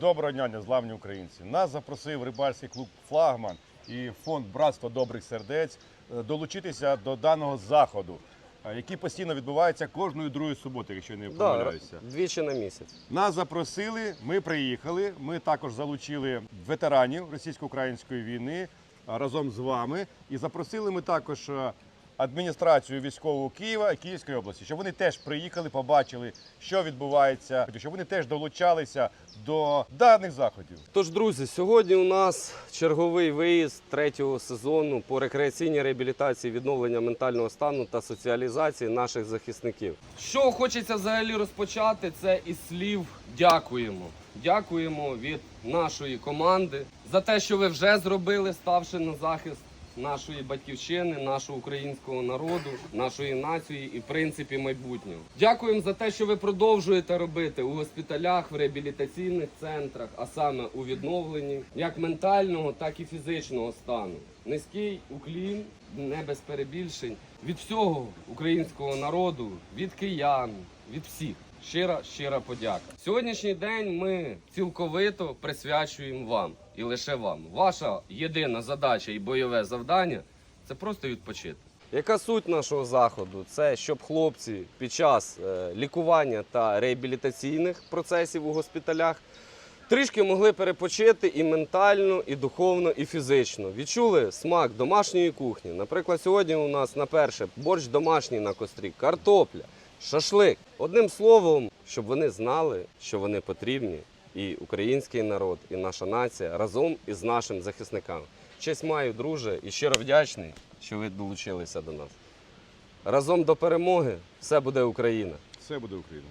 Доброго дня, незламні українці. Нас запросив рибальський клуб Флагман і фонд Братство добрих сердець е, долучитися до даного заходу, е, який постійно відбувається кожної другої суботи, якщо я не Да, помиляюся. двічі на місяць. Нас запросили, ми приїхали. Ми також залучили ветеранів російсько-української війни разом з вами. І запросили ми також е, адміністрацію військового Києва і Київської області, щоб вони теж приїхали, побачили, що відбувається, щоб вони теж долучалися до даних заходів. Тож, друзі, сьогодні у нас черговий виїзд третього сезону по рекреаційній реабілітації, відновлення ментального стану та соціалізації наших захисників. Що хочеться взагалі розпочати, це із слів дякуємо. Дякуємо від нашої команди за те, що ви вже зробили, ставши на захист нашої батьківщини, нашого українського народу, нашої нації і в принципі майбутнього. Дякуємо за те, що ви продовжуєте робити у госпіталях, в реабілітаційних центрах, а саме у відновленні як ментального, так і фізичного стану. Низький уклін, не без перебільшень від всього українського народу, від киян, від всіх. Щира, щира подяка. Сьогоднішній день ми цілковито присвячуємо вам і лише вам. Ваша єдина задача і бойове завдання це просто відпочити. Яка суть нашого заходу? Це щоб хлопці під час е, лікування та реабілітаційних процесів у госпіталях трішки могли перепочити і ментально, і духовно, і фізично. Відчули смак домашньої кухні. Наприклад, сьогодні у нас на перше борщ домашній на кострі, картопля, шашлик. Одним словом, щоб вони знали, що вони потрібні, і український народ, і наша нація разом із нашим захисниками. Честь маю, друже, і щиро вдячний, що ви долучилися до нас. Разом до перемоги все буде Україна. Все буде Україна.